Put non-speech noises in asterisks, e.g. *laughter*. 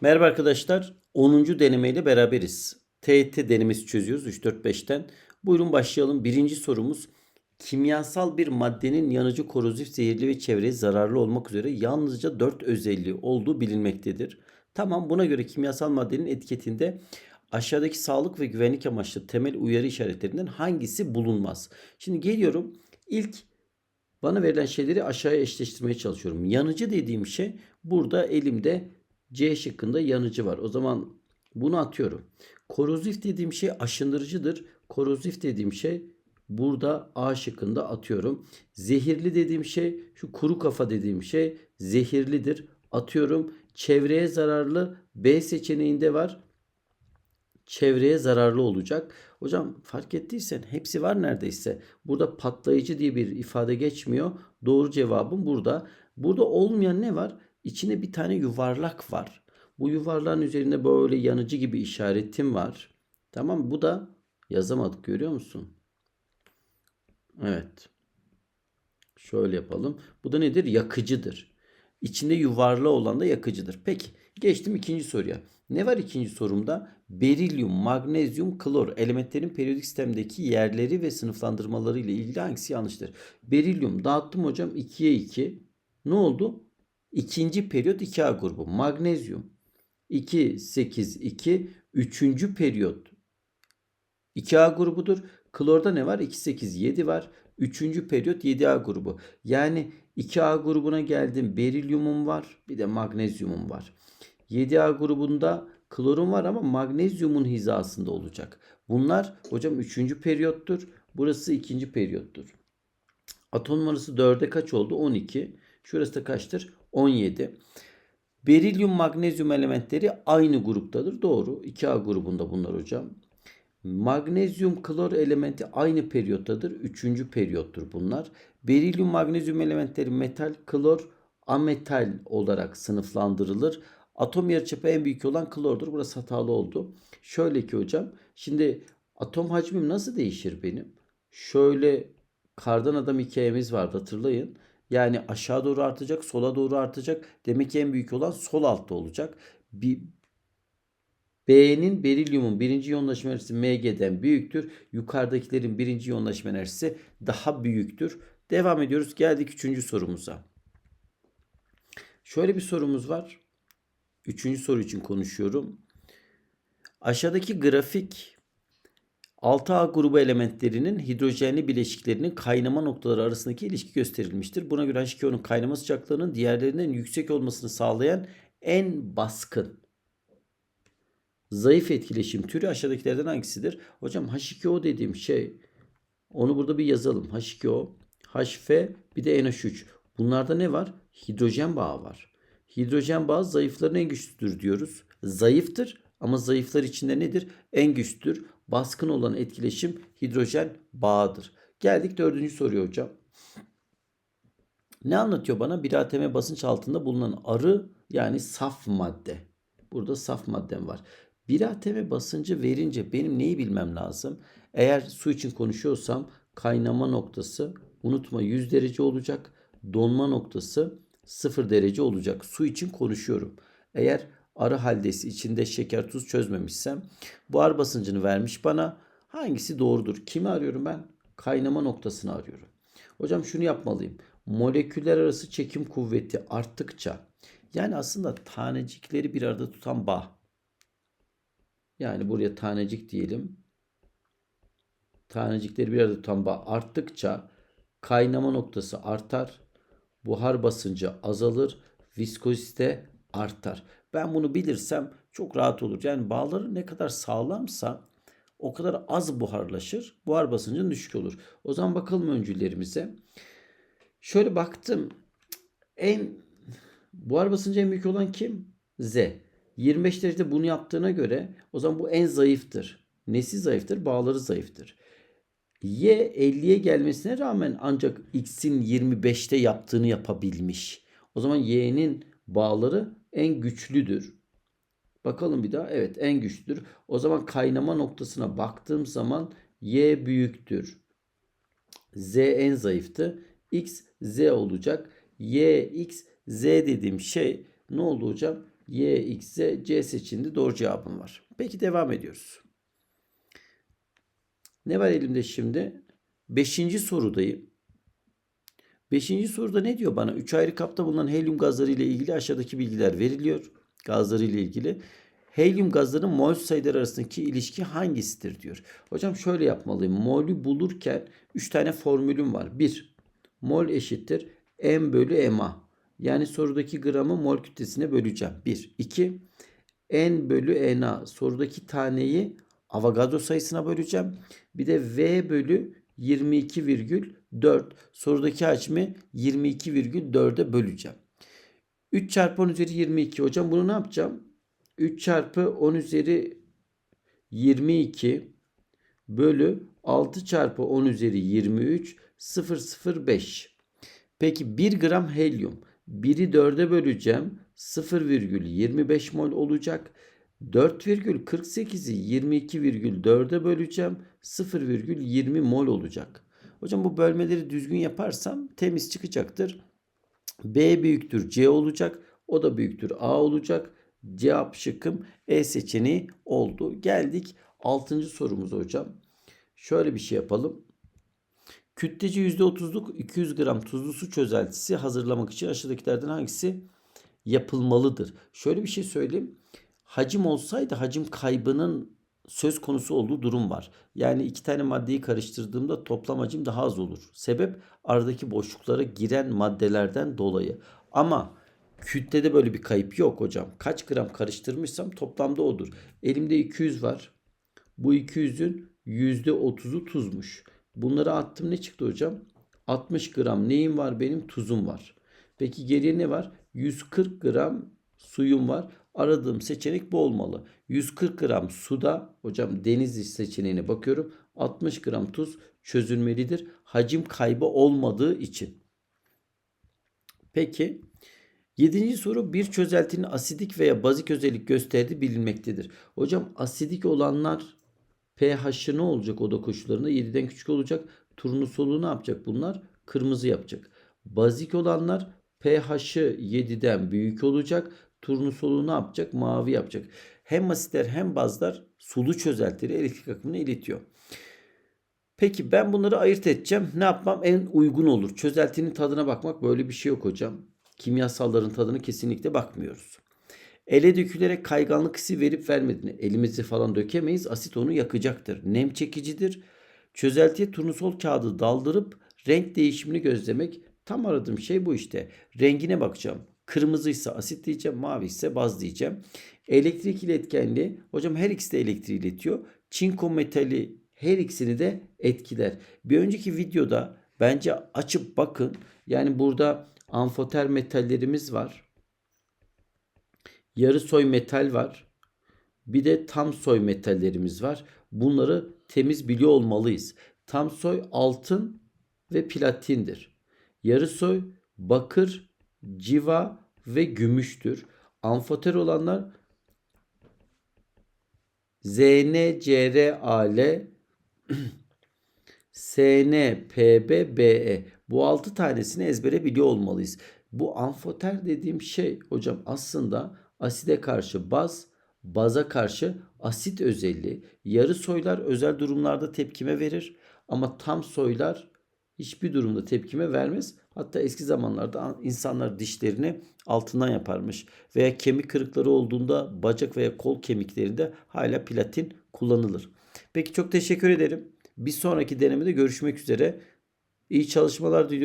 Merhaba arkadaşlar. 10. denemeyle beraberiz. TET denemesi çözüyoruz 3-4-5'ten. Buyurun başlayalım. Birinci sorumuz. Kimyasal bir maddenin yanıcı, korozif, zehirli ve çevreye zararlı olmak üzere yalnızca 4 özelliği olduğu bilinmektedir. Tamam buna göre kimyasal maddenin etiketinde aşağıdaki sağlık ve güvenlik amaçlı temel uyarı işaretlerinden hangisi bulunmaz? Şimdi geliyorum. İlk bana verilen şeyleri aşağıya eşleştirmeye çalışıyorum. Yanıcı dediğim şey burada elimde C şıkkında yanıcı var. O zaman bunu atıyorum. Korozif dediğim şey aşındırıcıdır. Korozif dediğim şey burada A şıkkında atıyorum. Zehirli dediğim şey şu kuru kafa dediğim şey zehirlidir. Atıyorum. Çevreye zararlı B seçeneğinde var. Çevreye zararlı olacak. Hocam fark ettiysen hepsi var neredeyse. Burada patlayıcı diye bir ifade geçmiyor. Doğru cevabım burada. Burada olmayan ne var? İçinde bir tane yuvarlak var. Bu yuvarlağın üzerinde böyle yanıcı gibi işaretim var. Tamam bu da yazamadık görüyor musun? Evet. Şöyle yapalım. Bu da nedir? Yakıcıdır. İçinde yuvarlağı olan da yakıcıdır. Peki geçtim ikinci soruya. Ne var ikinci sorumda? Berilyum, magnezyum, klor elementlerin periyodik sistemdeki yerleri ve sınıflandırmaları ile ilgili hangisi yanlıştır? Berilyum dağıttım hocam 2'ye 2. Ne oldu? İkinci periyot 2A grubu. Magnezyum 2, 8, 2. Üçüncü periyot 2A grubudur. Klorda ne var? 2, 8, 7 var. Üçüncü periyot 7A grubu. Yani 2A grubuna geldim. Berilyumum var. Bir de magnezyumum var. 7A grubunda klorun var ama magnezyumun hizasında olacak. Bunlar hocam 3. periyottur. Burası 2. periyottur. Atom numarası 4'e kaç oldu? 12. Şurası da kaçtır? 17. Berilyum magnezyum elementleri aynı gruptadır. Doğru. 2A grubunda bunlar hocam. Magnezyum klor elementi aynı periyottadır. Üçüncü periyottur bunlar. Berilyum magnezyum elementleri metal, klor, ametal olarak sınıflandırılır. Atom yarıçapı en büyük olan klordur. Burası hatalı oldu. Şöyle ki hocam. Şimdi atom hacmim nasıl değişir benim? Şöyle kardan adam hikayemiz vardı hatırlayın. Yani aşağı doğru artacak, sola doğru artacak. Demek ki en büyük olan sol altta olacak. Bir, B'nin berilyumun birinci yoğunlaşma enerjisi Mg'den büyüktür. Yukarıdakilerin birinci yoğunlaşma enerjisi daha büyüktür. Devam ediyoruz. Geldik üçüncü sorumuza. Şöyle bir sorumuz var. Üçüncü soru için konuşuyorum. Aşağıdaki grafik 6A grubu elementlerinin hidrojenli bileşiklerinin kaynama noktaları arasındaki ilişki gösterilmiştir. Buna göre H2O'nun kaynama sıcaklığının diğerlerinden yüksek olmasını sağlayan en baskın zayıf etkileşim türü aşağıdakilerden hangisidir? Hocam H2O dediğim şey onu burada bir yazalım. H2O, HF bir de NH3. Bunlarda ne var? Hidrojen bağı var. Hidrojen bağı zayıfların en güçlüdür diyoruz. Zayıftır ama zayıflar içinde nedir? En güçlüdür. Baskın olan etkileşim hidrojen bağıdır. Geldik dördüncü soruya hocam. Ne anlatıyor bana? Bir ATM basınç altında bulunan arı yani saf madde. Burada saf maddem var. Bir ATM basıncı verince benim neyi bilmem lazım? Eğer su için konuşuyorsam kaynama noktası unutma 100 derece olacak. Donma noktası 0 derece olacak. Su için konuşuyorum. Eğer arı haldesi içinde şeker tuz çözmemişsem buhar basıncını vermiş bana. Hangisi doğrudur? Kimi arıyorum ben? Kaynama noktasını arıyorum. Hocam şunu yapmalıyım. Moleküller arası çekim kuvveti arttıkça yani aslında tanecikleri bir arada tutan bağ. Yani buraya tanecik diyelim. Tanecikleri bir arada tutan bağ arttıkça kaynama noktası artar. Buhar basıncı azalır. Viskozite artar. Ben bunu bilirsem çok rahat olur. Yani bağları ne kadar sağlamsa o kadar az buharlaşır. Buhar basıncın düşük olur. O zaman bakalım öncüllerimize. Şöyle baktım. En buhar basıncı en büyük olan kim? Z. 25 derecede bunu yaptığına göre o zaman bu en zayıftır. Nesi zayıftır? Bağları zayıftır. Y 50'ye gelmesine rağmen ancak X'in 25'te yaptığını yapabilmiş. O zaman Y'nin bağları en güçlüdür. Bakalım bir daha. Evet en güçlüdür. O zaman kaynama noktasına baktığım zaman Y büyüktür. Z en zayıftı. X Z olacak. Y, X, Z dediğim şey ne oldu hocam? Y, X, Z, C seçeneğinde doğru cevabım var. Peki devam ediyoruz. Ne var elimde şimdi? Beşinci sorudayım. Beşinci soruda ne diyor bana? Üç ayrı kapta bulunan helyum gazları ile ilgili aşağıdaki bilgiler veriliyor. Gazları ile ilgili. Helyum gazlarının mol sayıları arasındaki ilişki hangisidir diyor. Hocam şöyle yapmalıyım. Mol'ü bulurken 3 tane formülüm var. 1. Mol eşittir m bölü ma. Yani sorudaki gramı mol kütlesine böleceğim. 1. 2. n bölü na. Sorudaki taneyi Avogadro sayısına böleceğim. Bir de v bölü 22,4. Sorudaki hacmi 22,4'e böleceğim. 3 çarpı 10 üzeri 22. Hocam bunu ne yapacağım? 3 çarpı 10 üzeri 22 bölü 6 çarpı 10 üzeri 23 005. Peki 1 gram helyum. 1'i 4'e böleceğim. 0,25 mol olacak. 4,48'i 22,4'e böleceğim. 0,20 mol olacak. Hocam bu bölmeleri düzgün yaparsam temiz çıkacaktır. B büyüktür C olacak. O da büyüktür A olacak. Cevap şıkkım E seçeneği oldu. Geldik 6. sorumuza hocam. Şöyle bir şey yapalım. Kütleci %30'luk 200 gram tuzlu su çözeltisi hazırlamak için aşağıdakilerden hangisi yapılmalıdır? Şöyle bir şey söyleyeyim. Hacim olsaydı hacim kaybının söz konusu olduğu durum var. Yani iki tane maddeyi karıştırdığımda toplam hacim daha az olur. Sebep aradaki boşluklara giren maddelerden dolayı. Ama kütlede böyle bir kayıp yok hocam. Kaç gram karıştırmışsam toplamda odur. Elimde 200 var. Bu 200'ün %30'u tuzmuş. Bunları attım ne çıktı hocam? 60 gram neyim var benim? Tuzum var. Peki geriye ne var? 140 gram suyum var. Aradığım seçenek bu olmalı. 140 gram suda hocam Denizli seçeneğine bakıyorum. 60 gram tuz çözülmelidir. Hacim kaybı olmadığı için. Peki 7. soru bir çözeltinin asidik veya bazik özellik gösterdiği bilinmektedir. Hocam asidik olanlar pH'ı ne olacak oda koşullarında? 7'den küçük olacak. Turnusolu ne yapacak bunlar? Kırmızı yapacak. Bazik olanlar pH'ı 7'den büyük olacak. Turnusolu ne yapacak? Mavi yapacak. Hem asitler hem bazlar sulu çözeltileri elektrik akımını iletiyor. Peki ben bunları ayırt edeceğim. Ne yapmam en uygun olur? Çözeltinin tadına bakmak böyle bir şey yok hocam. Kimyasalların tadını kesinlikle bakmıyoruz. Ele dökülerek kayganlık hissi verip vermediğini elimizi falan dökemeyiz. Asit onu yakacaktır. Nem çekicidir. Çözeltiye turnusol kağıdı daldırıp renk değişimini gözlemek. Tam aradığım şey bu işte. Rengine bakacağım. Kırmızıysa asit diyeceğim, mavi ise baz diyeceğim. Elektrik iletkenliği, hocam her ikisi de elektriği iletiyor. Çinko metali her ikisini de etkiler. Bir önceki videoda bence açıp bakın. Yani burada amfoter metallerimiz var. Yarı soy metal var. Bir de tam soy metallerimiz var. Bunları temiz biliyor olmalıyız. Tam soy altın ve platindir. Yarı soy bakır, civa ve gümüştür. Amfoter olanlar ZnCrAl SnPbBe *clears throat* bu 6 tanesini ezbere biliyor olmalıyız. Bu amfoter dediğim şey hocam aslında aside karşı baz, baza karşı asit özelliği. Yarı soylar özel durumlarda tepkime verir ama tam soylar hiçbir durumda tepkime vermez. Hatta eski zamanlarda insanlar dişlerini altından yaparmış. Veya kemik kırıkları olduğunda bacak veya kol kemiklerinde hala platin kullanılır. Peki çok teşekkür ederim. Bir sonraki denemede görüşmek üzere. İyi çalışmalar diliyorum.